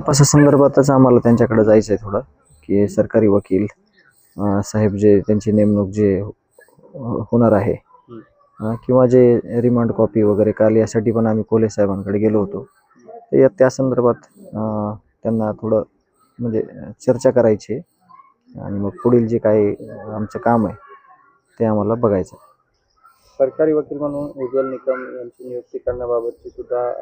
तपासासंदर्भातच आम्हाला त्यांच्याकडे जायचं आहे थोडं की सरकारी वकील साहेब जे त्यांची नेमणूक जे हो, होणार आहे किंवा जे रिमांड कॉपी वगैरे काल यासाठी पण आम्ही कोले साहेबांकडे गेलो होतो. तर या त्या संदर्भात त्यांना थोडं म्हणजे चर्चा करायची आणि मग पुढील जे काही आमचं काम आहे ते आम्हाला बघायचं. सरकारी वकील म्हणून उज्ज्वल निकम यांची नियुक्ती करण्याबाबतची सुद्धा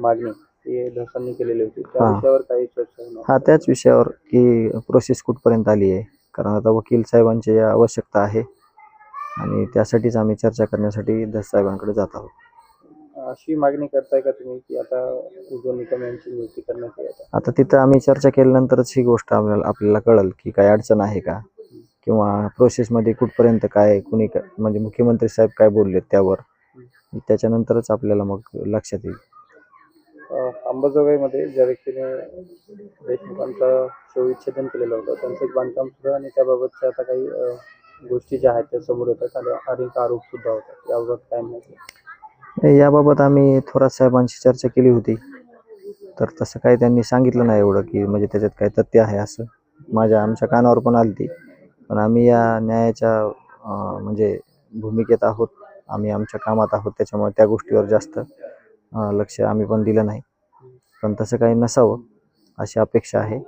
मागणी. ही धसांनी केलेली होती. त्या हा. विषयावर काही चर्चा होणार हा त्याच विषयावर की प्रोसेस कुठपर्यंत आली आहे? कारण आता वकील साहेबांची आवश्यकता आहे आणि त्यासाठीच आम्ही चर्चा करण्यासाठी दस साहेबांकडे जात आहोत. अशी मागणी करताय का तुम्ही की आता उज्ज्वल निकम यांची नियुक्ती करण्यात आता तिथं आम्ही चर्चा केल्यानंतरच ही गोष्ट आपल्याला आपल्याला कळल की काय अडचण आहे का? किंवा प्रोसेसमध्ये कुठपर्यंत काय कुणी म्हणजे मुख्यमंत्री साहेब काय बोलले त्यावर? त्याच्यानंतरच आपल्याला मग लक्षात येईल. अंबाजोगाईमध्ये ज्या व्यक्तीने देशमुखांचं शवविच्छेदन केलेलं होतं त्यांचं एक बांधकाम सुद्धा आणि त्याबाबतच्या आता काही गोष्टी ज्या आहेत त्या समोर येतात. आणि अनेक आरोप सुद्धा होतात. याबाबत काय माहिती याबाबत आम्ही थोरात साहेबांशी चर्चा केली होती. तर तसं काही त्यांनी सांगितलं नाही एवढं की म्हणजे त्याच्यात काय तथ्य आहे असं. माझ्या आमच्या कानावर पण आली ती. पण आम्ही या न्यायाच्या म्हणजे भूमिकेत आहोत. आम्ही आमच्या कामात आहोत. त्याच्यामुळे त्या गोष्टीवर जास्त लक्ष आम्ही पण दिलं नाही. पण तसं काही नसावं अशी अपेक्षा आहे.